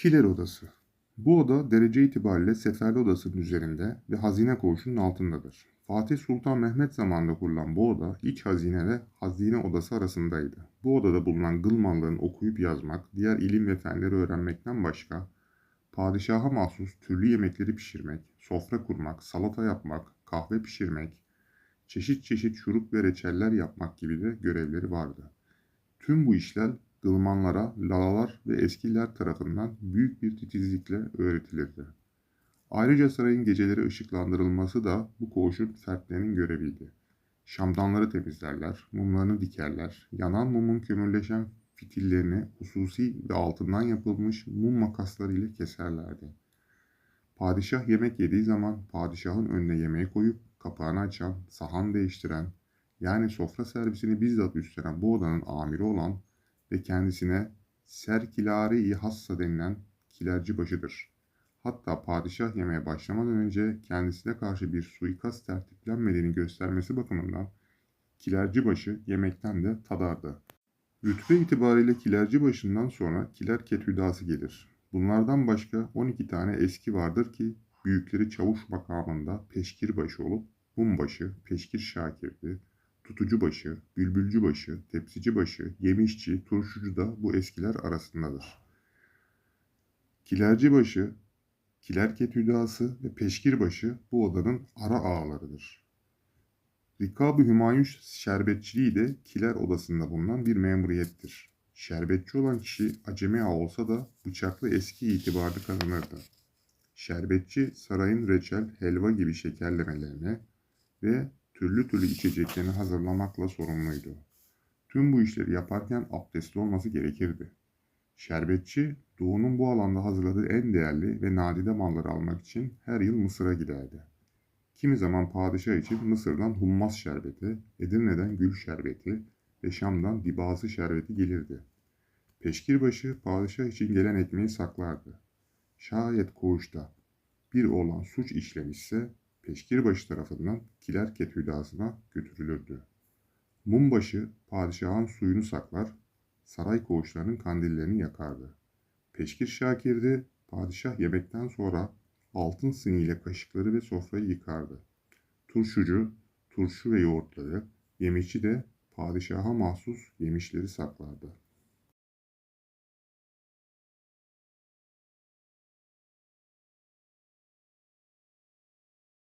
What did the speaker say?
Kiler Odası Bu oda derece itibariyle Seferli Odası'nın üzerinde ve hazine koğuşunun altındadır. Fatih Sultan Mehmet zamanında kurulan bu oda iç hazine ve hazine odası arasındaydı. Bu odada bulunan gılmanlığın okuyup yazmak, diğer ilim ve fenleri öğrenmekten başka, padişaha mahsus türlü yemekleri pişirmek, sofra kurmak, salata yapmak, kahve pişirmek, çeşit çeşit şurup ve reçeller yapmak gibi de görevleri vardı. Tüm bu işler Gılmanlara, lalalar ve eskiler tarafından büyük bir titizlikle öğretilirdi. Ayrıca sarayın geceleri ışıklandırılması da bu koğuşun fertlerinin göreviydi. Şamdanları temizlerler, mumlarını dikerler, yanan mumun kömürleşen fitillerini hususi ve altından yapılmış mum makasları ile keserlerdi. Padişah yemek yediği zaman padişahın önüne yemeği koyup kapağını açan, sahan değiştiren, yani sofra servisini bizzat üstlenen bu odanın amiri olan ve kendisine Serkilari-i Hassa denilen kilerci başıdır. Hatta padişah yemeğe başlamadan önce kendisine karşı bir suikast tertiplenmediğini göstermesi bakımından kilerci başı yemekten de tadardı. Rütbe itibariyle kilerci başından sonra kiler ketüdası gelir. Bunlardan başka 12 tane eski vardır ki büyükleri çavuş makamında peşkir başı olup mumbaşı, peşkir şakirdi, tutucu başı, bülbülcü başı, tepsici başı, yemişçi, turşucu da bu eskiler arasındadır. Kilerci başı, kiler ketüdası ve peşkir başı bu odanın ara ağalarıdır. Rikab-ı Hümayun şerbetçiliği de kiler odasında bulunan bir memuriyettir. Şerbetçi olan kişi acemi olsa da bıçaklı eski itibarını kazanırdı. Şerbetçi sarayın reçel, helva gibi şekerlemelerine ve türlü türlü içeceklerini hazırlamakla sorumluydu. Tüm bu işleri yaparken abdestli olması gerekirdi. Şerbetçi, Doğu'nun bu alanda hazırladığı en değerli ve nadide malları almak için her yıl Mısır'a giderdi. Kimi zaman padişah için Mısır'dan hummas şerbeti, Edirne'den gül şerbeti ve Şam'dan dibası şerbeti gelirdi. Peşkirbaşı padişah için gelen ekmeği saklardı. Şayet koğuşta bir oğlan suç işlemişse Peşkirbaşı tarafından kiler ketüdasına götürülürdü. Mumbaşı padişahın suyunu saklar, saray koğuşlarının kandillerini yakardı. Peşkir Şakir'de padişah yemekten sonra altın siniyle kaşıkları ve sofrayı yıkardı. Turşucu, turşu ve yoğurtları, yemişçi de padişaha mahsus yemişleri saklardı.